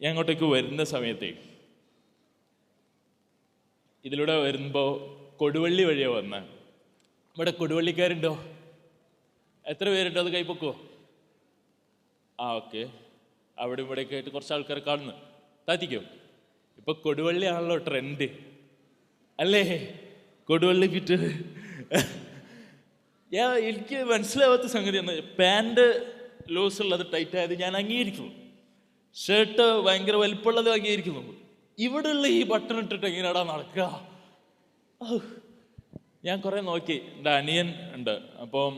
ഞാൻ അങ്ങോട്ടേക്ക് വരുന്ന സമയത്തേ ഇതിലൂടെ വരുമ്പോൾ കൊടുവള്ളി വഴിയാണ് വന്ന്. ഇവിടെ കൊടുവള്ളിക്കാരുണ്ടോ? എത്ര പേരുണ്ടോ? അത് കൈപ്പൊക്കോ? ആ ഓക്കെ. അവിടെ ഇവിടെയൊക്കെ ആയിട്ട് കുറച്ച് ആൾക്കാർ കാണുന്നു. താത്തിക്കോ? ഇപ്പൊ കൊടുവള്ളി ആണല്ലോ ട്രെൻഡ് അല്ലേ? കൊടുവള്ളി ഫിറ്റ് ഞാൻ എനിക്ക് മനസ്സിലാവാത്ത സംഗതി എന്ന് പാന്റ് ലൂസ് ഉള്ളത് ടൈറ്റ് ആയത് ഞാൻ അംഗീകരിക്കുന്നു. ഷർട്ട് ഭയങ്കര വലിപ്പമുള്ളത് അംഗീകരിക്കുന്നു ഇവിടെയുള്ള ഈ ബട്ടൺ ഇട്ടിട്ട് എങ്ങനെയാടാ നടക്കുക? ഞാൻ കുറേ നോക്കി. എന്റെ അനിയൻ ഉണ്ട്. അപ്പം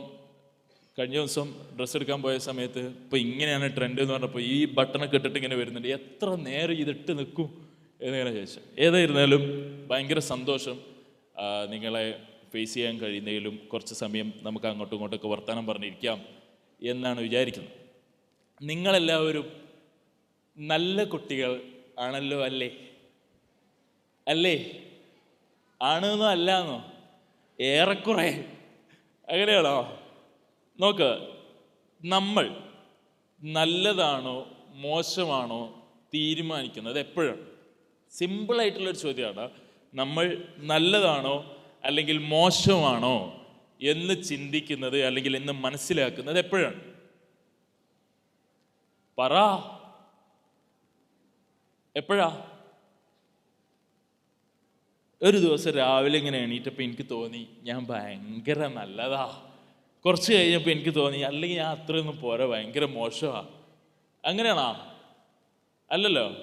കഴിഞ്ഞ ദിവസം ഡ്രസ്സ് എടുക്കാൻ പോയ സമയത്ത് ഇപ്പൊ ഇങ്ങനെയാണ് ട്രെൻഡ് എന്ന് പറഞ്ഞപ്പോൾ ഈ ബട്ടണൊക്കെ ഇട്ടിട്ട് ഇങ്ങനെ വരുന്നുണ്ട്. എത്ര നേരം ഇതിട്ട് നിൽക്കും എന്നിങ്ങനെ ചോദിച്ചു. ഏതായിരുന്നാലും ഭയങ്കര സന്തോഷം നിങ്ങളെ ഫേസ് ചെയ്യാൻ കഴിയുന്നതിലും കുറച്ച് സമയം നമുക്ക് അങ്ങോട്ടും ഇങ്ങോട്ടൊക്കെ വർത്തമാനം പറഞ്ഞിരിക്കാം എന്നാണ് വിചാരിക്കുന്നത്. നിങ്ങളെല്ലാവരും നല്ല കുട്ടികൾ ആണല്ലോ അല്ലേ? അല്ലേ? ആണെന്നോ അല്ലാന്നോ? ഏറെക്കുറെ. അങ്ങനെയാണോ? നോക്ക് നമ്മൾ നല്ലതാണോ മോശമാണോ തീരുമാനിക്കുന്നത് എപ്പോഴാണ്? സിമ്പിളായിട്ടുള്ളൊരു ചോദ്യമാണ് നമ്മൾ നല്ലതാണോ അല്ലെങ്കിൽ മോശമാണോ എന്ന് ചിന്തിക്കുന്നത് അല്ലെങ്കിൽ എന്ന് മനസ്സിലാക്കുന്നത് എപ്പോഴാണ്? പറ. എപ്പോഴാ? ഒരു ദിവസം രാവിലെ ഇങ്ങനെ എണീറ്റപ്പോൾ എനിക്ക് തോന്നി ഞാൻ ഭയങ്കര നല്ലതാ. കുറച്ച് കഴിഞ്ഞപ്പോൾ എനിക്ക് തോന്നി അല്ലെങ്കിൽ ഞാൻ അത്രയൊന്നും പോരാ ഭയങ്കര മോശമാ. അങ്ങനെയാണോ? അല്ലല്ലോ.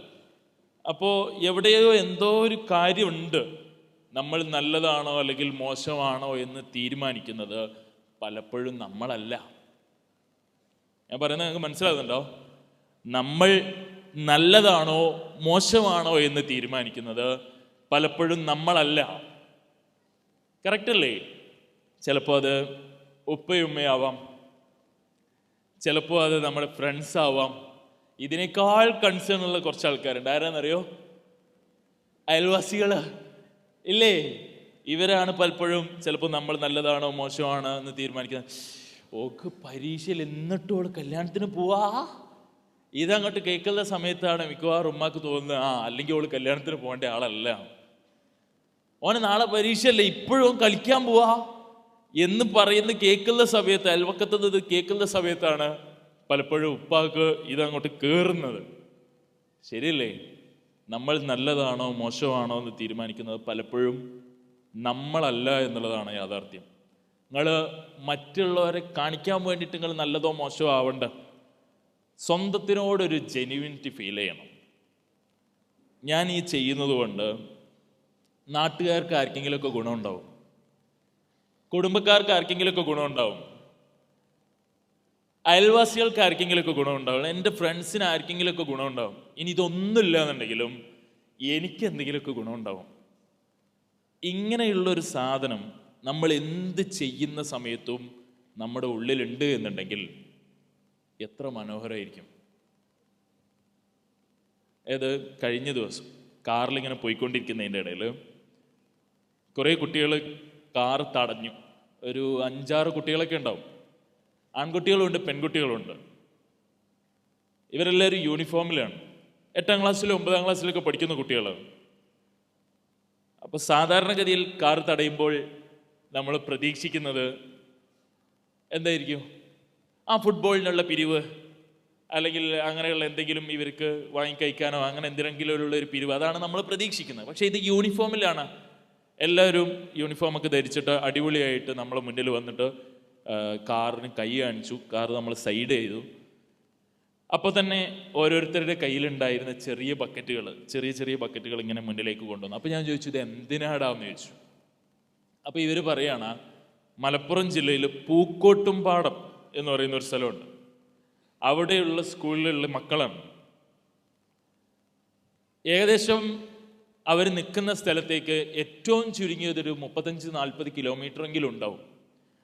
അപ്പോൾ എവിടെയോ എന്തോ ഒരു കാര്യമുണ്ട് നമ്മൾ നല്ലതാണോ അല്ലെങ്കിൽ മോശമാണോ എന്ന് തീരുമാനിക്കുന്നത് പലപ്പോഴും നമ്മളല്ല. ഞാൻ പറയുന്നത് നിങ്ങൾക്ക് മനസ്സിലാകുന്നുണ്ടോ? നമ്മൾ നല്ലതാണോ മോശമാണോ എന്ന് തീരുമാനിക്കുന്നത് പലപ്പോഴും നമ്മളല്ല. കറക്റ്റ് അല്ലേ? ചിലപ്പോൾ അത് ഉപ്പയുമ്മയാവാം. ചിലപ്പോൾ അത് നമ്മുടെ ഫ്രണ്ട്സ് ആവാം. ഇതിനേക്കാൾ കൺസേൺ ഉള്ള കുറച്ച് ആൾക്കാരുണ്ട്. ആരാന്നറിയോ? അയൽവാസികൾ ഇല്ലേ? ഇവരാണ് പലപ്പോഴും ചിലപ്പോൾ നമ്മൾ നല്ലതാണോ മോശമാണോ എന്ന് തീരുമാനിക്കുന്നത്. ഓക്ക് പരീക്ഷയിൽ എന്നിട്ടും അവൾ കല്യാണത്തിന് പോവാ? ഇതങ്ങോട്ട് കേൾക്കുന്ന സമയത്താണ് മിക്കവാറും ഉമ്മാക്ക് തോന്നുന്നത് ആ അല്ലെങ്കിൽ അവൾ കല്യാണത്തിന് പോകേണ്ട ആളല്ല. ഓനെ നാളെ പരീക്ഷയല്ലേ ഇപ്പോഴും കളിക്കാൻ പോവാ? എന്ന് പറയുന്ന കേൾക്കുന്ന സമയത്ത് അയൽവക്കത്ത് കേൾക്കുന്ന സമയത്താണ് പലപ്പോഴും ഉപ്പാക്ക് ഇതങ്ങോട്ട് കയറുന്നത് ശരിയല്ലേ? നമ്മൾ നല്ലതാണോ മോശമാണോ എന്ന് തീരുമാനിക്കുന്നത് പലപ്പോഴും നമ്മളല്ല എന്നുള്ളതാണ് യാഥാർത്ഥ്യം. നിങ്ങൾ മറ്റുള്ളവരെ കാണിക്കാൻ വേണ്ടിയിട്ട് നിങ്ങൾ നല്ലതോ മോശമോ ആവണ്ട. സ്വന്തത്തിനോടൊരു ജെന്യുവിനിറ്റി ഫീൽ ചെയ്യണം. ഞാൻ ഈ ചെയ്യുന്നത് കൊണ്ട് നാട്ടുകാർക്ക് ആർക്കെങ്കിലുമൊക്കെ ഗുണമുണ്ടാവും. കുടുംബക്കാർക്ക് ആർക്കെങ്കിലുമൊക്കെ ഗുണമുണ്ടാവും. അയൽവാസികൾക്ക് ആർക്കെങ്കിലുമൊക്കെ ഗുണമുണ്ടാവും. എന്റെ ഫ്രണ്ട്സിന് ആർക്കെങ്കിലുമൊക്കെ ഗുണമുണ്ടാവും. ഇനി ഇതൊന്നുമില്ല എന്നുണ്ടെങ്കിലും എനിക്ക് എന്തെങ്കിലുമൊക്കെ ഗുണമുണ്ടാവും. ഇങ്ങനെയുള്ളൊരു സാധനം നമ്മൾ എന്ത് ചെയ്യുന്ന സമയത്തും നമ്മുടെ ഉള്ളിലുണ്ട് എന്നുണ്ടെങ്കിൽ എത്ര മനോഹരമായിരിക്കും ഏത് കഴിഞ്ഞ ദിവസം കാറിലിങ്ങനെ പോയിക്കൊണ്ടിരിക്കുന്നതിന്റെ ഇടയിൽ കുറേ കുട്ടികൾ കാർ തടഞ്ഞു. ഒരു അഞ്ചാറ് കുട്ടികളൊക്കെ ഉണ്ടാവും. ആൺകുട്ടികളുണ്ട് പെൺകുട്ടികളുണ്ട്. ഇവരെല്ലാവരും യൂണിഫോമിലാണ്. എട്ടാം ക്ലാസ്സിലും ഒമ്പതാം ക്ലാസ്സിലൊക്കെ പഠിക്കുന്ന കുട്ടികളാണ് അപ്പോൾ സാധാരണഗതിയിൽ കാർ തടയുമ്പോൾ നമ്മൾ പ്രതീക്ഷിക്കുന്നത് എന്തായിരിക്കും? ആ ഫുട്ബോളിനുള്ള പിരിവ് അല്ലെങ്കിൽ അങ്ങനെയുള്ള എന്തെങ്കിലും ഇവർക്ക് വാങ്ങിക്കഴിക്കാനോ അങ്ങനെ എന്തെങ്കിലും ഉള്ള ഒരു പിരിവ് അതാണ് നമ്മൾ പ്രതീക്ഷിക്കുന്നത്. പക്ഷേ ഇത് യൂണിഫോമിലാണ്. എല്ലാവരും യൂണിഫോമൊക്കെ ധരിച്ചിട്ട് അടിപൊളിയായിട്ട് നമ്മളെ മുന്നിൽ വന്നിട്ട് കാറിന് കൈ കാണിച്ചു. കാർ നമ്മൾ സൈഡ് ചെയ്തു. അപ്പോൾ തന്നെ ഓരോരുത്തരുടെ കയ്യിലുണ്ടായിരുന്ന ചെറിയ ബക്കറ്റുകൾ ചെറിയ ചെറിയ ബക്കറ്റുകൾ ഇങ്ങനെ മുന്നിലേക്ക് കൊണ്ടുവന്നു. അപ്പോൾ ഞാൻ ചോദിച്ചു ഇത് എന്തിനാടാന്ന് ചോദിച്ചു? അപ്പോൾ ഇവർ പറയാണ് മലപ്പുറം ജില്ലയിൽ പൂക്കോട്ടുംപാടം എന്ന് പറയുന്ന ഒരു സ്ഥലമുണ്ട്. അവിടെയുള്ള സ്കൂളിലുള്ള മക്കളാണ്. ഏകദേശം അവർ നിൽക്കുന്ന സ്ഥലത്തേക്ക് ഏറ്റവും ചുരുങ്ങിയതൊരു മുപ്പത്തഞ്ച് നാൽപ്പത് കിലോമീറ്റർ എങ്കിലും ഉണ്ടാവും.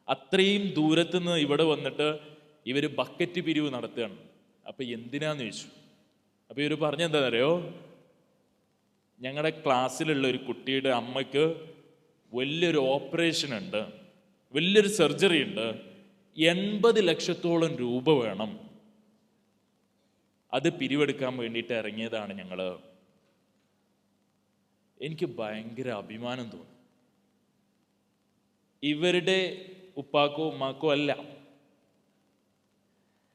അത്രയും ദൂരത്തു നിന്ന് ഇവിടെ വന്നിട്ട് ഇവർ ബക്കറ്റ് പിരിവ് നടത്തുകയാണ്. അപ്പോൾ എന്തിനാന്ന് ചോദിച്ചു? അപ്പോൾ ഇവർ പറഞ്ഞെന്താണെന്നറിയോ ഞങ്ങളുടെ ക്ലാസ്സിലുള്ള ഒരു കുട്ടിയുടെ അമ്മയ്ക്ക് വലിയൊരു ഓപ്പറേഷൻ ഉണ്ട് വലിയൊരു സർജറി ഉണ്ട് എൺപത് ലക്ഷത്തോളം രൂപ വേണം. അത് പിരിവെടുക്കാൻ വേണ്ടിയിട്ട് ഇറങ്ങിയതാണ് ഞങ്ങൾ എനിക്ക് ഭയങ്കര അഭിമാനം തോന്നി. ഇവരുടെ ഉപ്പാക്കോ ഉമ്മാക്കോ അല്ല.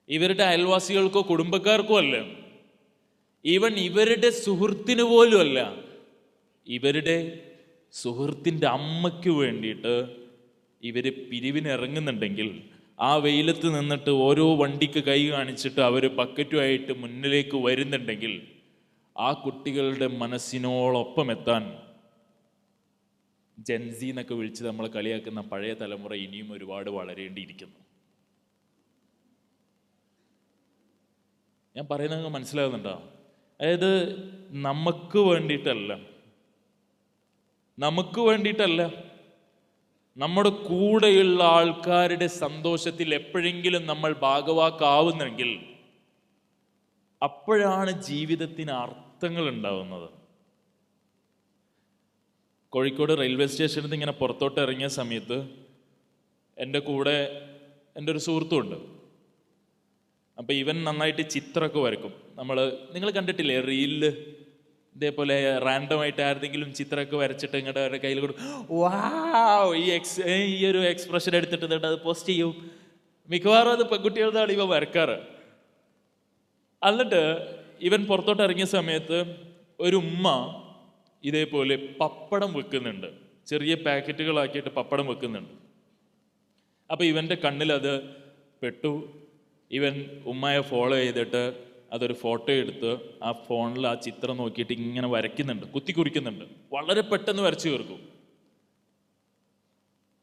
ഇവരുടെ അയൽവാസികൾക്കോ കുടുംബക്കാർക്കോ അല്ല. ഈവൻ ഇവരുടെ സുഹൃത്തിന് പോലും അല്ല. ഇവരുടെ സുഹൃത്തിന്റെ അമ്മയ്ക്ക് വേണ്ടിയിട്ട് ഇവർ പിരിവിനിറങ്ങുന്നുണ്ടെങ്കിൽ ആ വെയിലത്ത് നിന്നിട്ട് ഓരോ വണ്ടിക്ക് കൈ കാണിച്ചിട്ട് അവർ ബക്കറ്റുമായിട്ട് മുന്നിലേക്ക് വരുന്നുണ്ടെങ്കിൽ ആ കുട്ടികളുടെ മനസ്സിനോടൊപ്പം എത്താൻ ജൻസി എന്നൊക്കെ വിളിച്ച് നമ്മൾ കളിയാക്കുന്ന പഴയ തലമുറ ഇനിയും ഒരുപാട് വളരേണ്ടിയിരിക്കുന്നു. ഞാൻ പറയുന്നത് മനസ്സിലാകുന്നുണ്ടോ? അതായത് നമുക്ക് വേണ്ടിയിട്ടല്ല. നമുക്ക് വേണ്ടിയിട്ടല്ല. നമ്മുടെ കൂടെയുള്ള ആൾക്കാരുടെ സന്തോഷത്തിൽ എപ്പോഴെങ്കിലും നമ്മൾ ഭാഗവാക്കാവുന്നെങ്കിൽ അപ്പോഴാണ് ജീവിതത്തിന് അർത്ഥങ്ങൾ ഉണ്ടാവുന്നത്. കോഴിക്കോട് റെയിൽവേ സ്റ്റേഷനിൽ നിന്ന് ഇങ്ങനെ പുറത്തോട്ട് ഇറങ്ങിയ സമയത്ത് എന്റെ കൂടെ എന്റെ ഒരു സുഹൃത്തുണ്ട്. അപ്പം ഇവൻ നന്നായിട്ട് ചിത്രമൊക്കെ വരക്കും നമ്മൾ നിങ്ങൾ കണ്ടിട്ടില്ലേ റീലിൽ ഇതേപോലെ റാൻഡമായിട്ട് ആരുടെങ്കിലും ചിത്രമൊക്കെ വരച്ചിട്ട് ഇങ്ങോട്ട് അവരുടെ കയ്യിൽ കൊടുക്കും വാവ് ഈ എക്സ് ഈ ഒരു എക്സ്പ്രഷൻ എടുത്തിട്ട് എന്നിട്ട് അത് പോസ്റ്റ് ചെയ്യും. മിക്കവാറും അത് പെൺകുട്ടികളുടെ ഇവ വരക്കാറ്. എന്നിട്ട് ഇവൻ പുറത്തോട്ട് ഇറങ്ങിയ സമയത്ത് ഒരു ഉമ്മ ഇതേപോലെ പപ്പടം വെക്കുന്നുണ്ട്. ചെറിയ പാക്കറ്റുകളാക്കിയിട്ട് പപ്പടം വെക്കുന്നുണ്ട്. അപ്പോൾ ഇവന്റെ കണ്ണിൽ അത് പെട്ടു. ഇവൻ ഉമ്മയെ ഫോളോ ചെയ്തിട്ട് അതൊരു ഫോട്ടോ എടുത്ത് ആ ഫോണിൽ ആ ചിത്രം നോക്കിയിട്ട് ഇങ്ങനെ വരയ്ക്കുന്നുണ്ട് കുത്തി കുറിക്കുന്നുണ്ട് വളരെ പെട്ടെന്ന് വരച്ചു തീർക്കും.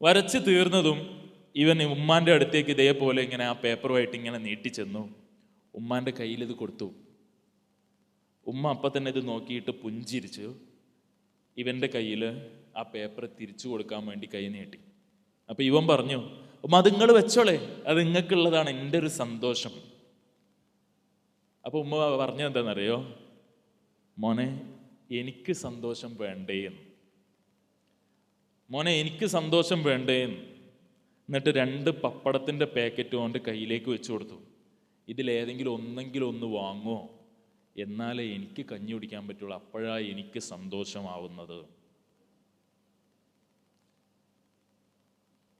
വരച്ച് തീർന്നതും ഇവൻ ഉമ്മാന്റെ അടുത്തേക്ക് ഇതേപോലെ ഇങ്ങനെ ആ പേപ്പറുമായിട്ട് ഇങ്ങനെ നീട്ടി ചെന്നു. ഉമ്മാന്റെ കയ്യിൽ ഇത് കൊടുത്തു. ഉമ്മ അപ്പം തന്നെ ഇത് നോക്കിയിട്ട് പുഞ്ചിരിച്ചു ഇവന്റെ കയ്യിൽ ആ പേപ്പർ തിരിച്ചു കൊടുക്കാൻ വേണ്ടി കൈ നീട്ടി. അപ്പൊ ഇവൻ പറഞ്ഞു ഉമ്മ അത് നിങ്ങൾ വെച്ചോളേ. അത് നിങ്ങൾക്കുള്ളതാണ് എന്റെ ഒരു സന്തോഷം. അപ്പൊ ഉമ്മ പറഞ്ഞത് എന്താണെന്നറിയോ മോനെ എനിക്ക് സന്തോഷം വേണ്ടേ എന്ന്. മോനെ എനിക്ക് സന്തോഷം വേണ്ടേന്ന് എന്നിട്ട് രണ്ട് പപ്പടത്തിന്റെ പാക്കറ്റ് കൊണ്ട് കയ്യിലേക്ക് വെച്ചു കൊടുത്തു. ഇതിലേതെങ്കിലും ഒന്നെങ്കിലും ഒന്ന് വാങ്ങുമോ എന്നാലേ എനിക്ക് കഞ്ഞി കുടിക്കാൻ പറ്റുള്ളൂ. അപ്പോഴാണ് എനിക്ക് സന്തോഷമാവുന്നത്.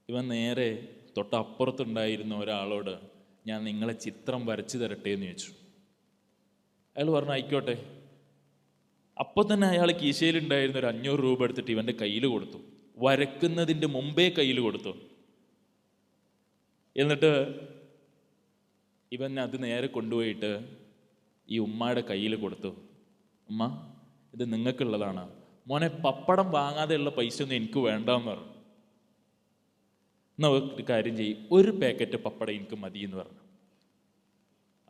ഇവൻ നേരെ തൊട്ടപ്പുറത്തുണ്ടായിരുന്ന ഒരാളോട് ഞാൻ നിങ്ങളെ ചിത്രം വരച്ചു തരട്ടെ എന്ന് ചോദിച്ചു. അയാൾ പറഞ്ഞു ആയിക്കോട്ടെ. അപ്പോൾ തന്നെ അയാൾ കീശയിലുണ്ടായിരുന്ന ഒരു അഞ്ഞൂറ് രൂപ എടുത്തിട്ട് ഇവന്റെ കയ്യിൽ കൊടുത്തു. വരക്കുന്നതിന്റെ മുമ്പേ കയ്യിൽ കൊടുത്തു. എന്നിട്ട് ഇവൻ അത് നേരെ കൊണ്ടുപോയിട്ട് ഈ ഉമ്മയുടെ കയ്യിൽ കൊടുത്തു. ഉമ്മ ഇത് നിങ്ങൾക്കുള്ളതാണ്. മോനെ പപ്പടം വാങ്ങാതെയുള്ള പൈസ ഒന്നും എനിക്ക് വേണ്ടെന്ന് പറഞ്ഞു. എന്നാ ഒരു കാര്യം ചെയ്യും ഒരു പാക്കറ്റ് പപ്പടം എനിക്ക് മതി എന്ന് പറഞ്ഞു.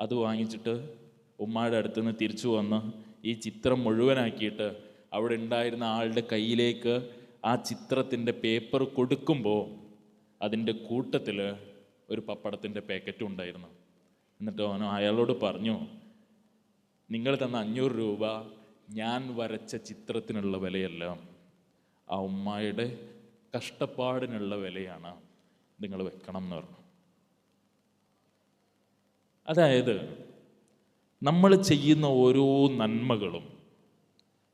അത് വാങ്ങിച്ചിട്ട് ഉമ്മയുടെ അടുത്ത് നിന്ന് തിരിച്ചു വന്ന് ഈ ചിത്രം മുഴുവനാക്കിയിട്ട് അവിടെ ഉണ്ടായിരുന്ന ആളുടെ കയ്യിലേക്ക് ആ ചിത്രത്തിന്റെ പേപ്പർ കൊടുക്കുമ്പോൾ അതിന്റെ കൂട്ടത്തിൽ ഒരു പപ്പടത്തിന്റെ പാക്കറ്റും ഉണ്ടായിരുന്നു. എന്നിട്ട് അവനോ അയാളോട് പറഞ്ഞു നിങ്ങൾ തന്ന അഞ്ഞൂറ് രൂപ ഞാൻ വരച്ച ചിത്രത്തിനുള്ള വിലയല്ല ആ ഉമ്മയുടെ കഷ്ടപ്പാടിനുള്ള വിലയാണ് നിങ്ങൾ വെക്കണം എന്ന് പറഞ്ഞു. അതായത് നമ്മൾ ചെയ്യുന്ന ഓരോ നന്മകളും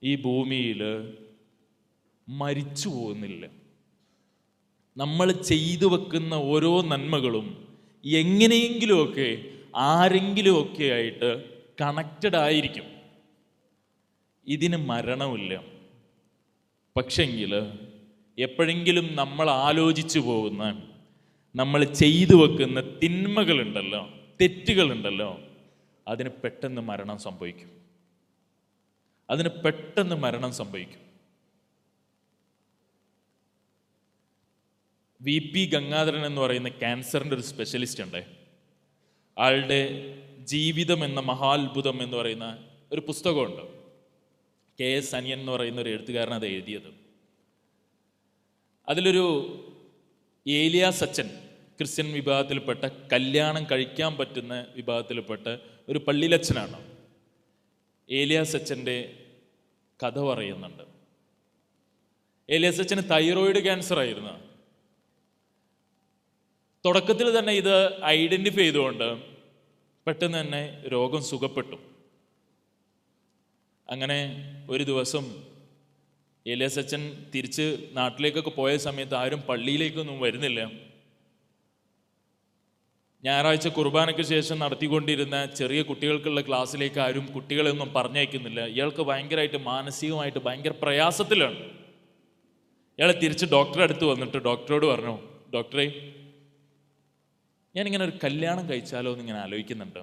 ഈ ഭൂമിയിൽ മരിച്ചു പോകുന്നില്ല. നമ്മൾ ചെയ്തു വെക്കുന്ന ഓരോ നന്മകളും എങ്ങനെയെങ്കിലുമൊക്കെ ആരെങ്കിലുമൊക്കെ ആയിട്ട് കണക്റ്റഡ് ആയിരിക്കും. ഇതിന് മരണമില്ല പക്ഷെങ്കിൽ എപ്പോഴെങ്കിലും നമ്മൾ ആലോചിച്ചു പോകുന്ന നമ്മൾ ചെയ്തു വെക്കുന്ന തിന്മകളുണ്ടല്ലോ തെറ്റുകളുണ്ടല്ലോ അതിന് പെട്ടെന്ന് മരണം സംഭവിക്കും. അതിന് പെട്ടെന്ന് മരണം സംഭവിക്കും. വി പി ഗംഗാധരൻ എന്ന് പറയുന്ന ക്യാൻസറിന്റെ ഒരു സ്പെഷ്യലിസ്റ്റ് ഉണ്ട്. ആളുടെ ജീവിതം എന്ന മഹാത്ഭുതം എന്ന് പറയുന്ന ഒരു പുസ്തകമുണ്ട്. കെ എസ് അനിയൻ എന്ന് പറയുന്ന ഒരു എഴുത്തുകാരൻ അത് എഴുതിയത്. അതിലൊരു ഏലിയ സച്ചൻ ക്രിസ്ത്യൻ വിഭാഗത്തിൽപ്പെട്ട കല്യാണം കഴിക്കാൻ പറ്റുന്ന വിഭാഗത്തിൽപ്പെട്ട ഒരു പള്ളിയിലച്ഛനാണ്. ഏലിയാസ് അച്ഛന്റെ കഥ പറയുന്നുണ്ട്. ഏലിയാസ് സച്ചന് തൈറോയിഡ് ക്യാൻസർ ആയിരുന്നു. തുടക്കത്തിൽ തന്നെ ഇത് ഐഡന്റിഫൈ ചെയ്തുകൊണ്ട് പെട്ടെന്ന് തന്നെ രോഗം സുഖപ്പെട്ടു. അങ്ങനെ ഒരു ദിവസം ഏലിയാസ് അച്ഛൻ തിരിച്ച് നാട്ടിലേക്കൊക്കെ പോയ സമയത്ത് ആരും പള്ളിയിലേക്കൊന്നും വരുന്നില്ല. ഞായറാഴ്ച കുർബാനയ്ക്ക് ശേഷം നടത്തിക്കൊണ്ടിരുന്ന ചെറിയ കുട്ടികൾക്കുള്ള ക്ലാസ്സിലേക്ക് ആരും കുട്ടികളെയൊന്നും പറഞ്ഞയക്കുന്നില്ല. ഇയാൾക്ക് ഭയങ്കരമായിട്ട് മാനസികമായിട്ട് ഭയങ്കര പ്രയാസത്തിലാണ്. ഇയാളെ തിരിച്ച് ഡോക്ടറെ അടുത്ത് വന്നിട്ട് ഡോക്ടറോട് പറഞ്ഞു ഡോക്ടറെ ഞാനിങ്ങനെ ഒരു കല്യാണം കഴിച്ചാലോ എന്ന് ഇങ്ങനെ ആലോചിക്കുന്നുണ്ട്.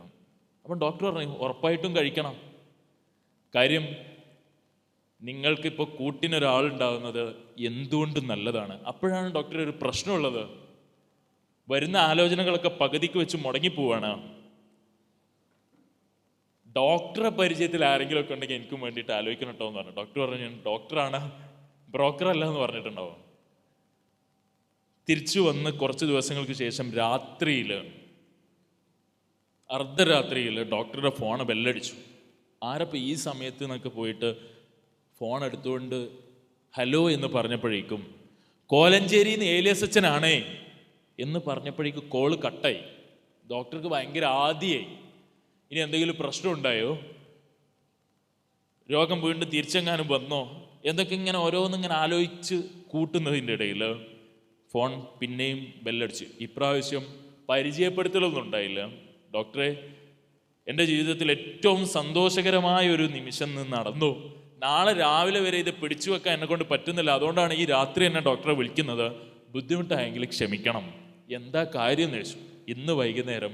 അപ്പം ഡോക്ടർ പറഞ്ഞു ഉറപ്പായിട്ടും കഴിക്കണം. കാര്യം നിങ്ങൾക്കിപ്പോൾ കൂട്ടിനൊരാളുണ്ടാവുന്നത് എന്തുകൊണ്ടും നല്ലതാണ്. അപ്പോഴാണ് ഡോക്ടർ ഒരു പ്രശ്നമുള്ളത്. വരുന്ന ആലോചനകളൊക്കെ പകുതിക്ക് വെച്ച് മുടങ്ങിപ്പോവാണ്. ഡോക്ടറെ പരിചയത്തിൽ ആരെങ്കിലും ഒക്കെ ഉണ്ടെങ്കിൽ എനിക്കും വേണ്ടിയിട്ട് ആലോചിക്കണം കേട്ടോ എന്ന് പറഞ്ഞു. ഡോക്ടർ പറഞ്ഞു ഞാൻ ഡോക്ടറാണ്. ബ്രോക്കർ അല്ല എന്ന് പറഞ്ഞിട്ടുണ്ടാവും. തിരിച്ചു വന്ന് കുറച്ച് ദിവസങ്ങൾക്ക് ശേഷം രാത്രിയിൽ അർദ്ധരാത്രിയിൽ ഡോക്ടറുടെ ഫോൺ ബെല്ലടിച്ചു. ആരപ്പോൾ ഈ സമയത്ത് നിന്നൊക്കെ പോയിട്ട് ഫോൺ എടുത്തുകൊണ്ട് ഹലോ എന്ന് പറഞ്ഞപ്പോഴേക്കും കോലഞ്ചേരിന്ന് ഏലിയസച്ചനാണേ എന്ന് പറഞ്ഞപ്പോഴേക്ക് കോൾ കട്ടായി ഡോക്ടർക്ക് ഭയങ്കര ആദിയായി. ഇനി എന്തെങ്കിലും പ്രശ്നം ഉണ്ടായോ? രോഗം വീണ്ടും തിരിച്ചെങ്ങാനും വന്നോ? എന്തൊക്കെ ഇങ്ങനെ ഓരോന്നിങ്ങനെ ആലോചിച്ച് കൂട്ടുന്നതിന്റെ ഇടയിൽ ഫോൺ പിന്നെയും ബെല്ലടിച്ച് ഇപ്രാവശ്യം പരിചയപ്പെടുത്തലൊന്നും ഉണ്ടായില്ല ഡോക്ടറെ എന്റെ ജീവിതത്തിൽ ഏറ്റവും സന്തോഷകരമായ ഒരു നിമിഷം നിന്ന് നടന്നു. നാളെ രാവിലെ വരെ ഇത് പിടിച്ചു വെക്കാൻ എന്നെ കൊണ്ട് പറ്റുന്നില്ല. അതുകൊണ്ടാണ് ഈ രാത്രി എന്നെ ഡോക്ടറെ വിളിക്കുന്നത്. ബുദ്ധിമുട്ടായെങ്കിൽ ക്ഷമിക്കണം. എന്താ കാര്യം എന്ന് ചോദിച്ചു. ഇന്ന് വൈകുന്നേരം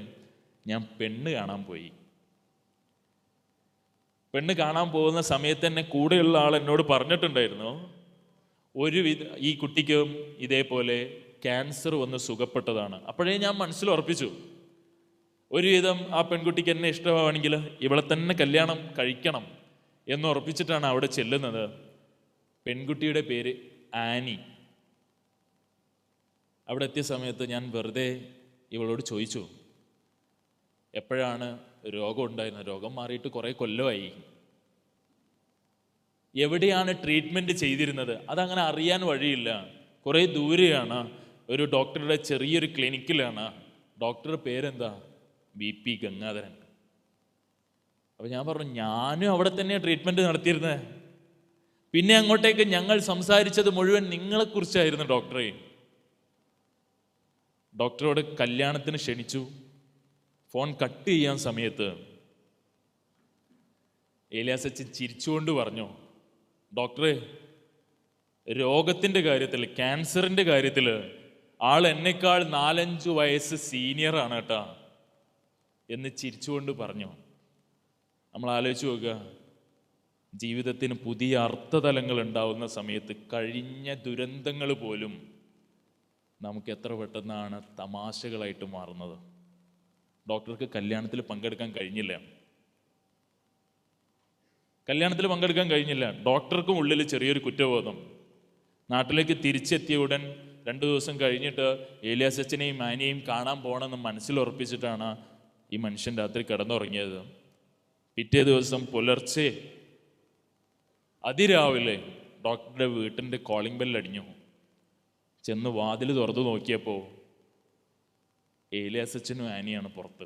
ഞാൻ പെണ്ണ് കാണാൻ പോയി. പെണ്ണ് കാണാൻ പോകുന്ന സമയത്ത് തന്നെ കൂടെയുള്ള ആൾ എന്നോട് പറഞ്ഞിട്ടുണ്ടായിരുന്നു ഒരു ഈ കുട്ടിക്കും ഇതേപോലെ ക്യാൻസർ വന്ന് സുഖപ്പെട്ടതാണ്. അപ്പോഴേ ഞാൻ മനസ്സിൽ ഉറപ്പിച്ചു ഒരുവിധം ആ പെൺകുട്ടിക്ക് എന്നെ ഇഷ്ടമാണെങ്കിൽ ഇവളെ തന്നെ കല്യാണം കഴിക്കണം എന്ന് ഉറപ്പിച്ചിട്ടാണ് അവിടെ ചെല്ലുന്നത്. പെൺകുട്ടിയുടെ പേര് ആനി. അവിടെ എത്തിയ സമയത്ത് ഞാൻ വെറുതെ ഇവളോട് ചോദിച്ചു എപ്പോഴാണ് രോഗം ഉണ്ടായിരുന്നത്? രോഗം മാറിയിട്ട് കുറേ കൊല്ലമായി. എവിടെയാണ് ട്രീറ്റ്മെന്റ് ചെയ്തിരുന്നത്? അതങ്ങനെ അറിയാൻ വഴിയില്ല. കുറേ ദൂരെയാണ്. ഒരു ഡോക്ടറുടെ ചെറിയൊരു ക്ലിനിക്കിലാണ്. ഡോക്ടറുടെ പേരെന്താ? B P Gangadharan. അപ്പോൾ ഞാൻ പറഞ്ഞു ഞാനും അവിടെ തന്നെയാണ് ട്രീറ്റ്മെന്റ് നടത്തിയിരുന്നത്. പിന്നെ അങ്ങോട്ടേക്ക് ഞങ്ങൾ സംസാരിച്ചത് മുഴുവൻ നിങ്ങളെക്കുറിച്ചായിരുന്നു ഡോക്ടറെ. ഡോക്ടറോട് കല്യാണത്തിന് ക്ഷണിച്ചു. ഫോൺ കട്ട് ചെയ്യാൻ സമയത്ത് ഏലിയാസ് അച്ഛൻ ചിരിച്ചുകൊണ്ട് പറഞ്ഞു ഡോക്ടറെ രോഗത്തിന്റെ കാര്യത്തിൽ ക്യാൻസറിന്റെ കാര്യത്തിൽ ആൾ എന്നെക്കാൾ നാലഞ്ച് വയസ്സ് സീനിയറാണ് കേട്ടാ എന്ന് ചിരിച്ചുകൊണ്ട് പറഞ്ഞു. നമ്മൾ ആലോചിച്ച് നോക്കുക ജീവിതത്തിന് പുതിയ അർത്ഥതലങ്ങൾ ഉണ്ടാവുന്ന സമയത്ത് കഴിഞ്ഞ ദുരന്തങ്ങൾ പോലും നമുക്ക് എത്ര പെട്ടെന്നാണ് തമാശകളായിട്ട് മാറുന്നത്? ഡോക്ടർക്ക് കല്യാണത്തിൽ പങ്കെടുക്കാൻ കഴിഞ്ഞില്ല. കല്യാണത്തിൽ പങ്കെടുക്കാൻ കഴിഞ്ഞില്ല. ഡോക്ടർക്കും ഉള്ളിൽ ചെറിയൊരു കുറ്റബോധം. നാട്ടിലേക്ക് തിരിച്ചെത്തിയ ഉടൻ രണ്ടു ദിവസം കഴിഞ്ഞിട്ട് ഏലിയാസ് അച്ഛനെയും ആനിയെയും കാണാൻ പോകണമെന്ന് മനസ്സിലുറപ്പിച്ചിട്ടാണ് ഈ മനുഷ്യൻ രാത്രി കിടന്നുറങ്ങിയത്. പിറ്റേ ദിവസം പുലർച്ചെ അതിരാവിലെ ഡോക്ടറുടെ വീട്ടിന്റെ കോളിംഗ് ബെല്ലടിഞ്ഞു. ചെന്ന് വാതിൽ തുറന്നു നോക്കിയപ്പോൾ ഏലിയാസച്ചനും ആനിയാണ് പുറത്ത്.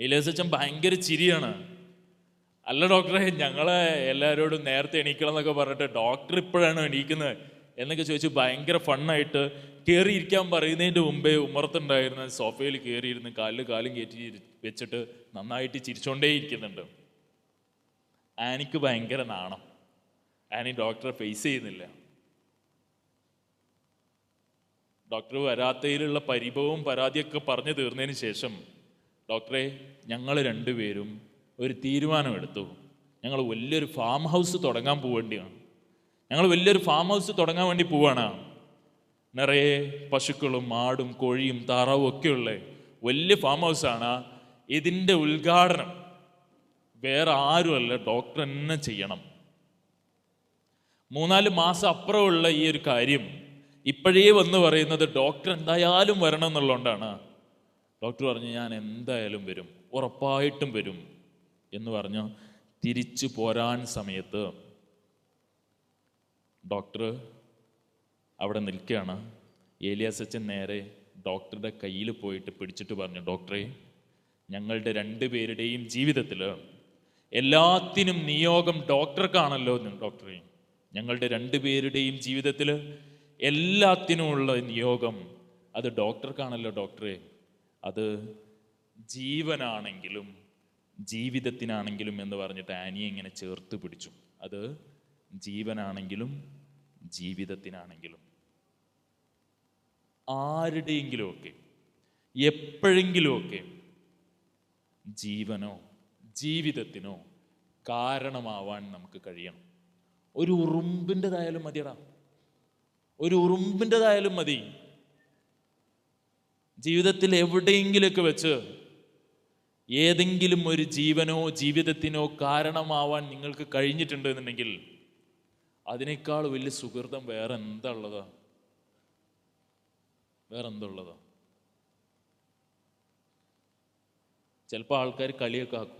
ഏലിയാസച്ചൻ ഭയങ്കര ചിരിയാണ്. അല്ല ഡോക്ടറെ ഞങ്ങളെ എല്ലാവരോടും നേരത്തെ എണീക്കണം എന്നൊക്കെ പറഞ്ഞിട്ട് ഡോക്ടർ ഇപ്പോഴാണ് എണീക്കുന്നത് എന്നൊക്കെ ചോദിച്ചു ഭയങ്കര ഫണ്ണായിട്ട് കയറിയിരിക്കാൻ പറയുന്നതിന്റെ മുമ്പേ ഉമ്മറത്തുണ്ടായിരുന്ന സോഫയിൽ കയറിയിരുന്ന് കാലിൽ കാലും കയറ്റി വെച്ചിട്ട് നന്നായിട്ട് ചിരിച്ചോണ്ടേ ഇരിക്കുന്നുണ്ട് ആനിക്ക് ഭയങ്കര നാണം. ആനി ഡോക്ടറെ ഫേസ് ചെയ്യുന്നില്ല. ഡോക്ടർ വരാത്തതിലുള്ള പരിഭവവും പരാതിയൊക്കെ പറഞ്ഞു തീർന്നതിന് ശേഷം ഡോക്ടറെ ഞങ്ങൾ രണ്ടുപേരും ഒരു തീരുമാനമെടുത്തു. ഞങ്ങൾ വലിയൊരു ഫാം ഹൗസ് തുടങ്ങാൻ പോവേണ്ടിയാണ്. ഞങ്ങൾ വലിയൊരു ഫാം ഹൗസ് തുടങ്ങാൻ വേണ്ടി പോവാണ്. നിറയെ പശുക്കളും ആടും കോഴിയും താറാവും ഒക്കെയുള്ള വലിയ ഫാം ഹൗസാണ് ഇതിന്റെ ഉദ്ഘാടനം. വേറെ ആരുമല്ല ഡോക്ടർ തന്നെ ചെയ്യണം. മൂന്നാൽ മാസം അപ്പുറമുള്ള ഈ ഒരു കാര്യം ഇപ്പോഴേ വന്ന് പറയുന്നത് ഡോക്ടർ എന്തായാലും വരണം എന്നുള്ളതുകൊണ്ടാണ്. ഡോക്ടർ പറഞ്ഞു ഞാൻ എന്തായാലും വരും ഉറപ്പായിട്ടും വരും എന്ന് പറഞ്ഞു. തിരിച്ചു പോരാൻ സമയത്ത് ഡോക്ടർ അവിടെ നിൽക്കുകയാണ്. ഏലിയാസ് അച്ഛൻ നേരെ ഡോക്ടറുടെ കയ്യിൽ പോയിട്ട് പിടിച്ചിട്ട് പറഞ്ഞു ഡോക്ടറെ ഞങ്ങളുടെ രണ്ടുപേരുടെയും ജീവിതത്തിൽ എല്ലാത്തിനും നിയോഗം ഡോക്ടർക്കാണല്ലോ ഡോക്ടറെ ഞങ്ങളുടെ രണ്ടുപേരുടെയും ജീവിതത്തിൽ എല്ലാത്തിനുമുള്ള നിയോഗം അത് ഡോക്ടർക്കാണല്ലോ ഡോക്ടറെ. അത് ജീവനാണെങ്കിലും ജീവിതത്തിനാണെങ്കിലും എന്ന് പറഞ്ഞിട്ട് ആനിയെ ഇങ്ങനെ ചേർത്ത് പിടിച്ചു. അത് ജീവനാണെങ്കിലും ജീവിതത്തിനാണെങ്കിലും. ആരുടെയെങ്കിലുമൊക്കെ എപ്പോഴെങ്കിലുമൊക്കെ ജീവനോ ജീവിതത്തിനോ കാരണമാവാൻ നമുക്ക് കഴിയണം. ഒരു ഉറുമ്പിന്റെതായാലും മതിയടാ. ഒരു ഉറുമ്പിന്റെതായാലും മതി. ജീവിതത്തിൽ എവിടെയെങ്കിലുമൊക്കെ വെച്ച് ഏതെങ്കിലും ഒരു ജീവനോ ജീവിതത്തിനോ കാരണമാവാൻ നിങ്ങൾക്ക് കഴിഞ്ഞിട്ടുണ്ട് എന്നുണ്ടെങ്കിൽ അതിനേക്കാൾ വലിയ സുഹൃതം വേറെ എന്താ ഉള്ളതാ വേറെ എന്താ ഉള്ളതാ ചിലപ്പോൾ ആൾക്കാർ കളിയൊക്കെ ആക്കും.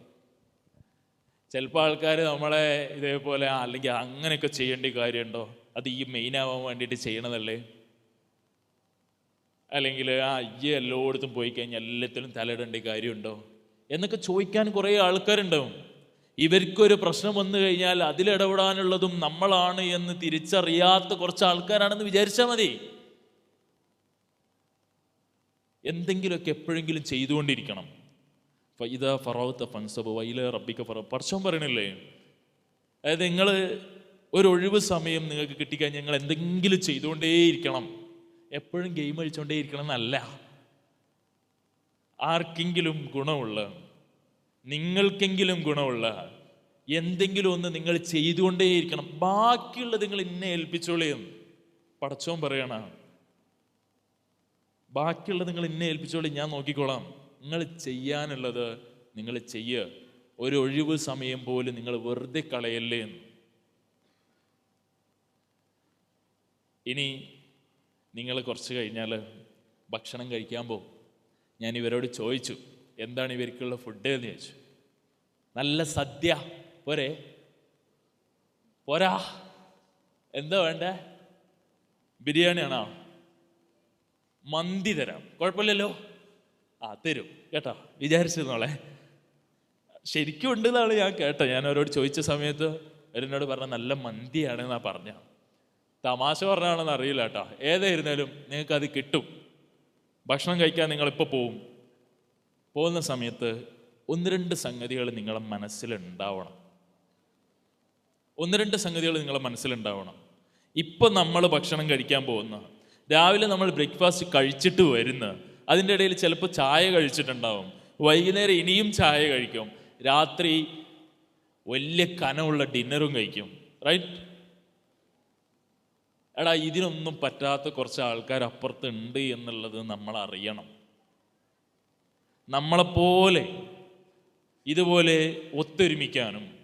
ചിലപ്പോൾ ആൾക്കാർ നമ്മളെ ഇതേപോലെ "ആ, അല്ലെങ്കിൽ അങ്ങനെയൊക്കെ ചെയ്യേണ്ട കാര്യമുണ്ടോ? അത് ഈ മെയിൻ ആവാൻ വേണ്ടിയിട്ട് ചെയ്യണതല്ലേ? അല്ലെങ്കിൽ ആ ഈ എല്ലായിടത്തും പോയി കഴിഞ്ഞാൽ എല്ലാത്തിലും തലയിടേണ്ട കാര്യമുണ്ടോ? എന്നൊക്കെ ചോദിക്കാൻ കുറേ ആൾക്കാരുണ്ടാവും. ഇവർക്കൊരു പ്രശ്നം വന്നു കഴിഞ്ഞാൽ അതിലിടപെടാനുള്ളതും നമ്മളാണ് എന്ന് തിരിച്ചറിയാത്ത കുറച്ച് ആൾക്കാരാണെന്ന് വിചാരിച്ചാൽ മതി. എന്തെങ്കിലുമൊക്കെ എപ്പോഴെങ്കിലും ചെയ്തുകൊണ്ടിരിക്കണം. ഫൈദ ഫറോത്ത ഫൻസബ് വൈല റബ്ബിക്ക ഫറോ. പർശം പറയണില്ലേ? അതായത് നിങ്ങൾ ഒരു ഒഴിവ് സമയം നിങ്ങൾക്ക് കിട്ടിക്കഴിഞ്ഞാൽ നിങ്ങൾ എന്തെങ്കിലും ചെയ്തുകൊണ്ടേയിരിക്കണം. എപ്പോഴും ഗെയിം കളിച്ചുകൊണ്ടേ ഇരിക്കണം എന്നല്ല ആർക്കെങ്കിലും ഗുണമുള്ള നിങ്ങൾക്കെങ്കിലും ഗുണമുള്ള എന്തെങ്കിലും ഒന്ന് നിങ്ങൾ ചെയ്തുകൊണ്ടേയിരിക്കണം. ബാക്കിയുള്ളത് നിങ്ങൾ ഇന്നെ ഏൽപ്പിച്ചോളിയും പടച്ചോൻ പറയണ. ബാക്കിയുള്ളത് നിങ്ങൾ ഇന്നെ ഏൽപ്പിച്ചോളി ഞാൻ നോക്കിക്കോളാം. നിങ്ങൾ ചെയ്യാനുള്ളത് നിങ്ങൾ ചെയ്യുക ഒരു ഒഴിവ് സമയം പോലും നിങ്ങൾ വെറുതെ കളയല്ലേ എന്ന്. ഇനി നിങ്ങൾ കുറച്ച് കഴിഞ്ഞാൽ ഭക്ഷണം കഴിക്കാൻ പോകും. ഞാൻ ഇവരോട് ചോദിച്ചു എന്താണ് ഇവർക്കുള്ള ഫുഡ് എന്ന് ചോദിച്ചു. നല്ല സദ്യ പോരെ? പോരാ. എന്താ വേണ്ടേ? ബിരിയാണിയാണോ? മന്തി തരാം. കുഴപ്പമില്ലല്ലോ. ആ തരും. കേട്ടോ? വിചാരിച്ചിരുന്നോളെ ശരിക്കും ഉണ്ട് എന്നാണ് ഞാൻ കേട്ടോ ഞാൻ അവരോട് ചോദിച്ച സമയത്ത് അവരെന്നോട് പറഞ്ഞ നല്ല മന്തിയാണ് എന്നാ പറഞ്ഞ. തമാശ പറഞ്ഞാണെന്ന് അറിയില്ല കേട്ടോ. ഏതായിരുന്നാലും നിങ്ങൾക്ക് കിട്ടും. ഭക്ഷണം കഴിക്കാൻ നിങ്ങളിപ്പോൾ പോവും. പോകുന്ന സമയത്ത് ഒന്ന് രണ്ട് സംഗതികൾ നിങ്ങളെ മനസ്സിലുണ്ടാവണം. ഒന്ന് രണ്ട് സംഗതികൾ നിങ്ങളെ മനസ്സിലുണ്ടാവണം. ഇപ്പം നമ്മൾ ഭക്ഷണം കഴിക്കാൻ പോകുന്ന രാവിലെ നമ്മൾ ബ്രേക്ക്ഫാസ്റ്റ് കഴിച്ചിട്ട് വരുന്ന അതിന്റെ ഇടയിൽ ചിലപ്പോൾ ചായ കഴിച്ചിട്ടുണ്ടാവും. വൈകുന്നേരം ഇനിയും ചായ കഴിക്കും. രാത്രി വലിയ കനമുള്ള ഡിന്നറും കഴിക്കും. റൈറ്റ് എടാ ഇതിനൊന്നും പറ്റാത്ത കുറച്ച് ആൾക്കാർ അപ്പുറത്തുണ്ട് എന്നുള്ളത് നമ്മൾ അറിയണം. നമ്മളെപ്പോലെ ഇതുപോലെ ഒത്തൊരുമിക്കാനും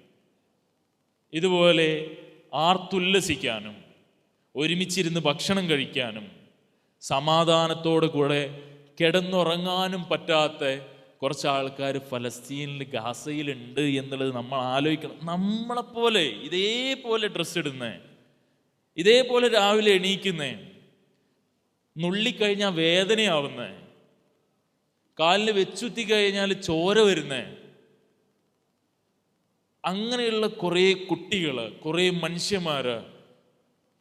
ഇതുപോലെ ആർത്തുല്ലസിക്കാനും ഒരുമിച്ചിരുന്ന് ഭക്ഷണം കഴിക്കാനും സമാധാനത്തോടു കൂടെ കിടന്നുറങ്ങാനും പറ്റാത്ത കുറച്ച് ആൾക്കാർ ഫലസ്തീനിൽ ഗാസയിലുണ്ട് എന്നുള്ളത് നമ്മൾ ആലോചിക്കണം. നമ്മളെപ്പോലെ ഇതേപോലെ ഡ്രസ്സ് ഇടുന്നേ ഇതേപോലെ രാവിലെ എണീക്കുന്നേ നുള്ളിക്കഴിഞ്ഞാൽ വേദനയാവുന്നേ കാലിൽ വെച്ചുത്തി കഴിഞ്ഞാൽ ചോര വരുന്നേ അങ്ങനെയുള്ള കുറേ കുട്ടികൾ കുറേ മനുഷ്യന്മാർ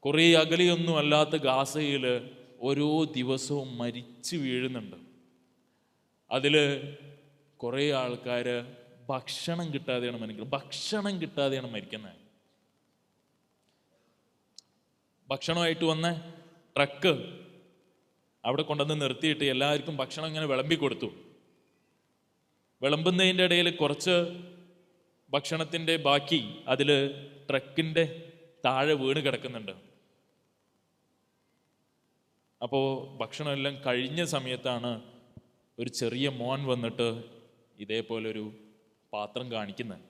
കുറേ അകലെയൊന്നും അല്ലാത്ത ഗാസയിൽ ഓരോ ദിവസവും മരിച്ചു വീഴുന്നുണ്ട്. അതിൽ കുറേ ആൾക്കാർ ഭക്ഷണം കിട്ടാതെയാണ് മരിക്കുന്നത്. ഭക്ഷണം കിട്ടാതെയാണ് മരിക്കുന്നത് ഭക്ഷണമായിട്ട് വന്ന ട്രക്ക് അവിടെ കൊണ്ടുവന്ന് നിർത്തിയിട്ട് എല്ലാവർക്കും ഭക്ഷണം ഇങ്ങനെ വിളമ്പി കൊടുത്തു. വിളമ്പുന്നതിന്റെ ഇടയിൽ കുറച്ച് ഭക്ഷണത്തിന്റെ ബാക്കി അതിൽ ട്രക്കിന്റെ താഴെ വീണ് കിടക്കുന്നുണ്ട്. അപ്പോൾ ഭക്ഷണമെല്ലാം കഴിഞ്ഞ സമയത്താണ് ഒരു ചെറിയ മോൻ വന്നിട്ട് ഇതേപോലൊരു പാത്രം കാണിക്കുന്നത്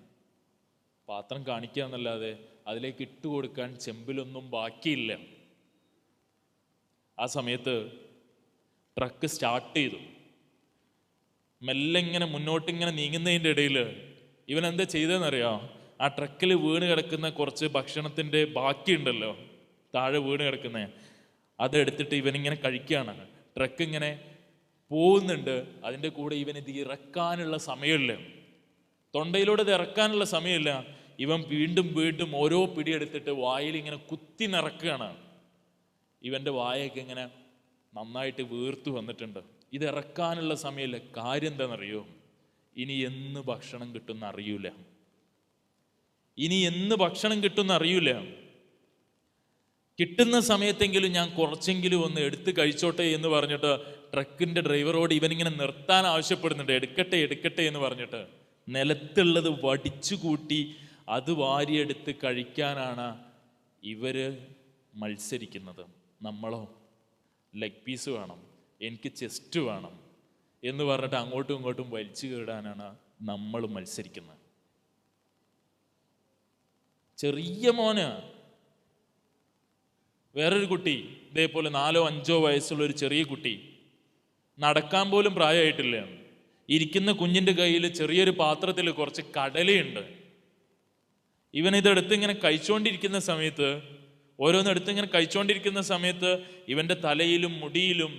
പാത്രം കാണിക്കുക എന്നല്ലാതെ അതിലേക്ക് ഇട്ട് കൊടുക്കാൻ ചെമ്പിലൊന്നും ബാക്കിയില്ല. ആ സമയത്ത് ട്രക്ക് സ്റ്റാർട്ട് ചെയ്തു. മെല്ലെ ഇങ്ങനെ മുന്നോട്ട് ഇങ്ങനെ നീങ്ങുന്നതിന്റെ ഇടയിൽ ഇവൻ എന്താ ചെയ്തതെന്നറിയോ ആ ട്രക്കിൽ വീണ് കിടക്കുന്ന കുറച്ച് ഭക്ഷണത്തിന്റെ ബാക്കിയുണ്ടല്ലോ. താഴെ വീണ് കിടക്കുന്ന. അതെടുത്തിട്ട് ഇവനിങ്ങനെ കഴിക്കുകയാണ് ട്രക്ക് ഇങ്ങനെ പോകുന്നുണ്ട്. അതിന്റെ കൂടെ ഇവൻ ഇത് ഇറക്കാനുള്ള സമയമില്ല. തൊണ്ടയിലൂടെ ഇത് ഇറക്കാനുള്ള സമയമില്ല. ഇവൻ വീണ്ടും വീണ്ടും ഓരോ പിടിയെടുത്തിട്ട് വായിൽ ഇങ്ങനെ കുത്തി നിറക്കുകയാണ്. ഇവന്റെ വായൊക്കെ ഇങ്ങനെ നന്നായിട്ട് വീർത്തു വന്നിട്ടുണ്ട്. ഇത് ഇറക്കാനുള്ള സമയമില്ല. കാര്യം എന്താണെന്നറിയോ? ഇനി എന്ന് ഭക്ഷണം കിട്ടുമെന്ന് അറിയൂല. ഇനി എന്ന് ഭക്ഷണം കിട്ടുമെന്ന് അറിയൂല. കിട്ടുന്ന സമയത്തെങ്കിലും ഞാൻ കുറച്ചെങ്കിലും ഒന്ന് എടുത്ത് കഴിച്ചോട്ടെ എന്ന് പറഞ്ഞിട്ട് ട്രക്കിന്റെ ഡ്രൈവറോട് ഇവനിങ്ങനെ നിർത്താൻ ആവശ്യപ്പെടുന്നുണ്ട്. എടുക്കട്ടെ എടുക്കട്ടെ എന്ന് പറഞ്ഞിട്ട് നിലത്തുള്ളത് വടിച്ചു കൂട്ടി അത് വാരിയെടുത്ത് കഴിക്കാനാണ് ഇവർ മത്സരിക്കുന്നത്. നമ്മളോ? ലെഗ് പീസ് വേണം എനിക്ക് ചെസ്റ്റ് വേണം എന്ന് പറഞ്ഞിട്ട് അങ്ങോട്ടും ഇങ്ങോട്ടും വലിച്ചു കീടാനാണ് നമ്മൾ മത്സരിക്കുന്നത്. ചെറിയ മോന് വേറൊരു കുട്ടി ഇതേപോലെ നാലോ അഞ്ചോ വയസ്സുള്ള ഒരു ചെറിയ കുട്ടി നടക്കാൻ പോലും പ്രായമായിട്ടില്ല. ഇരിക്കുന്ന കുഞ്ഞിന്റെ കയ്യിൽ ചെറിയൊരു പാത്രത്തിൽ കുറച്ച് കടലയുണ്ട്. ഇവൻ ഇതെടുത്ത് ഇങ്ങനെ കഴിച്ചുകൊണ്ടിരിക്കുന്ന സമയത്ത് ഓരോന്നെടുത്ത് ഇങ്ങനെ കഴിച്ചുകൊണ്ടിരിക്കുന്ന സമയത്ത് ഇവന്റെ തലയിലും മുടിയിലും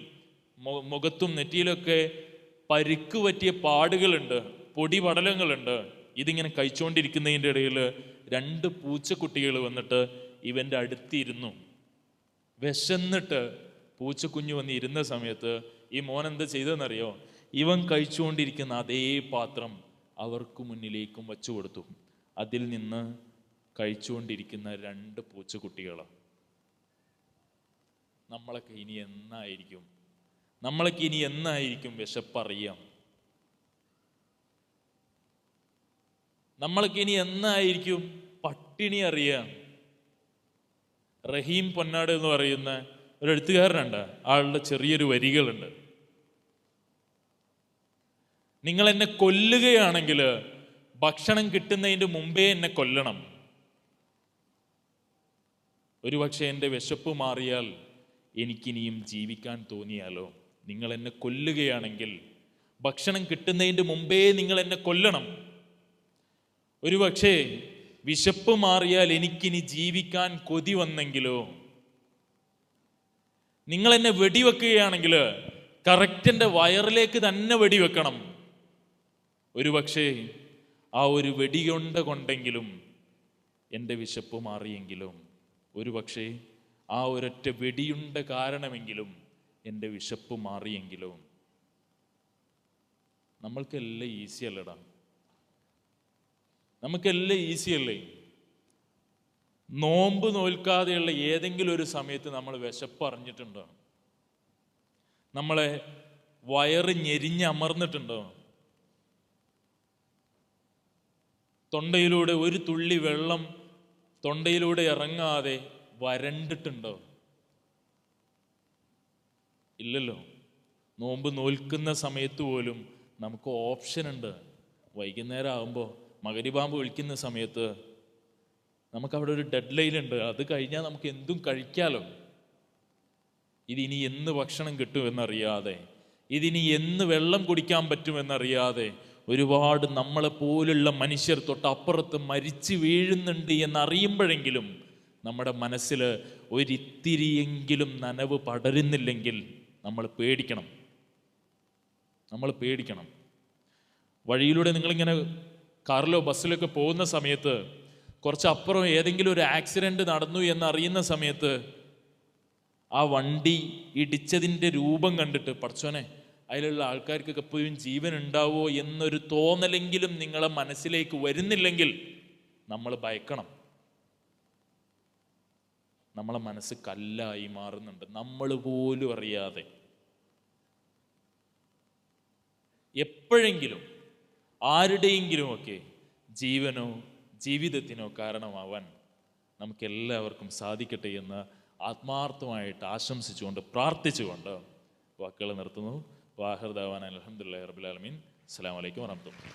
മുഖത്തും നെറ്റിയിലൊക്കെ പരിക്ക് പറ്റിയ പാടുകളുണ്ട് പൊടി പടലങ്ങളുണ്ട് ഇതിങ്ങനെ കഴിച്ചുകൊണ്ടിരിക്കുന്നതിന്റെ ഇടയിൽ രണ്ട് പൂച്ചക്കുട്ടികൾ വന്നിട്ട് ഇവന്റെ അടുത്തിരുന്നു. വിശന്നിട്ട് പൂച്ചക്കുഞ്ഞു വന്ന് ഇരുന്ന സമയത്ത് ഈ മോൻ എന്താ ചെയ്തതെന്നറിയോ? ഇവൻ കഴിച്ചുകൊണ്ടിരിക്കുന്ന അതേ പാത്രം അവർക്ക് മുന്നിലേക്കും വച്ചു കൊടുത്തു. അതിൽ നിന്ന് കഴിച്ചുകൊണ്ടിരിക്കുന്ന രണ്ട് പൂച്ചക്കുട്ടികൾ. നമ്മളൊക്കെ ഇനി എന്നായിരിക്കും? നമ്മളൊക്കെ ഇനി എന്നായിരിക്കും വിശപ്പറിയാം? നമ്മൾക്ക് ഇനി എന്നായിരിക്കും പട്ടിണി അറിയാം? റഹീം പൊന്നാട് എന്ന് പറയുന്ന ഒരു എഴുത്തുകാരനുണ്ട്. ആളുടെ ചെറിയൊരു വരികളുണ്ട്. നിങ്ങൾ എന്നെ കൊല്ലുകയാണെങ്കിൽ ഭക്ഷണം കിട്ടുന്നതിന്റെ മുമ്പേ എന്നെ കൊല്ലണം. ഒരു പക്ഷേ എന്റെ വിശപ്പ് മാറിയാൽ എനിക്കിനിയും ജീവിക്കാൻ തോന്നിയാലോ? നിങ്ങൾ എന്നെ കൊല്ലുകയാണെങ്കിൽ ഭക്ഷണം കിട്ടുന്നതിന്റെ മുമ്പേ നിങ്ങൾ എന്നെ കൊല്ലണം. ഒരു പക്ഷേ വിശപ്പ് മാറിയാൽ എനിക്കിനി ജീവിക്കാൻ കൊതി വന്നെങ്കിലോ? നിങ്ങൾ എന്നെ വെടിവെക്കുകയാണെങ്കിൽ കറക്റ്റ് എന്റെ വയറിലേക്ക് തന്നെ വെടിവെക്കണം. ഒരു പക്ഷേ ആ ഒരു വെടിയുണ്ട കൊണ്ടെങ്കിലും എന്റെ വിശപ്പ് മാറിയെങ്കിലും ഒരു പക്ഷേ ആ ഒരൊറ്റ വെടിയുണ്ട കാരണമെങ്കിലും എന്റെ വിശപ്പ് മാറിയെങ്കിലും. നമ്മൾക്കെല്ലാം ഈസി അല്ലടാ. നമുക്കെല്ലാം ഈസി അല്ലേ നോമ്പ് നോൽക്കാതെയുള്ള ഏതെങ്കിലും ഒരു സമയത്ത് നമ്മൾ വിശപ്പറിഞ്ഞിട്ടുണ്ടോ നമ്മളെ വയറ് ഞെരിഞ്ഞമർന്നിട്ടുണ്ടോ തൊണ്ടയിലൂടെ ഒരു തുള്ളി വെള്ളം തൊണ്ടയിലൂടെ ഇറങ്ങാതെ വരണ്ടിട്ടുണ്ടോ ഇല്ലല്ലോ. നോമ്പ് നോൽക്കുന്ന സമയത്ത് പോലും നമുക്ക് ഓപ്ഷൻ ഉണ്ട് വൈകുന്നേരം ആകുമ്പോൾ മകരിപാമ്പ് വിളിക്കുന്ന സമയത്ത് നമുക്കവിടെ ഒരു ഡെഡ് ലൈൻ ഉണ്ട്. അത് കഴിഞ്ഞാൽ നമുക്ക് എന്തും കഴിക്കാലോ. ഇതിനി എന്ന് ഭക്ഷണം കിട്ടുമെന്നറിയാതെ ഇതിനി എന്ന് വെള്ളം കുടിക്കാൻ പറ്റുമെന്നറിയാതെ ഒരുപാട് നമ്മളെ പോലുള്ള മനുഷ്യർ തൊട്ടപ്പുറത്ത് മരിച്ചു വീഴുന്നുണ്ട് എന്നറിയുമ്പോഴെങ്കിലും നമ്മുടെ മനസ്സിൽ ഒരിത്തിരിയെങ്കിലും നനവ് പടരുന്നില്ലെങ്കിൽ നമ്മൾ പേടിക്കണം. നമ്മൾ പേടിക്കണം. വഴിയിലൂടെ നിങ്ങളിങ്ങനെ കാറിലോ ബസ്സിലൊക്കെ പോകുന്ന സമയത്ത് കുറച്ചപ്പുറം ഏതെങ്കിലും ഒരു ആക്സിഡന്റ് നടന്നു എന്നറിയുന്ന സമയത്ത് ആ വണ്ടി ഇടിച്ചതിന്റെ രൂപം കണ്ടിട്ട് പഠിച്ചോനെ അതിലുള്ള ആൾക്കാർക്കൊക്കെ എപ്പോഴും ജീവൻ ഉണ്ടാവോ എന്നൊരു തോന്നലെങ്കിലും നിങ്ങളെ മനസ്സിലേക്ക് വരുന്നില്ലെങ്കിൽ നമ്മൾ ഭയക്കണം. നമ്മളെ മനസ്സ് കല്ലായി മാറുന്നുണ്ട്. നമ്മൾ പോലും അറിയാതെ. എപ്പോഴെങ്കിലും ആരുടെയെങ്കിലുമൊക്കെ ജീവനോ ജീവിതത്തിനോ കാരണമാവാൻ നമുക്കെല്ലാവർക്കും സാധിക്കട്ടെ എന്ന് ആത്മാർത്ഥമായിട്ട് ആശംസിച്ചുകൊണ്ട് പ്രാർത്ഥിച്ചുകൊണ്ട് വാക്കുകൾ നിർത്തുന്നു. വാഹർദാവാൻ അലഹമുല്ലാ റബുലാലമീൻ അസ്സാം വലൈക്കും വറഹമത്തുള്ള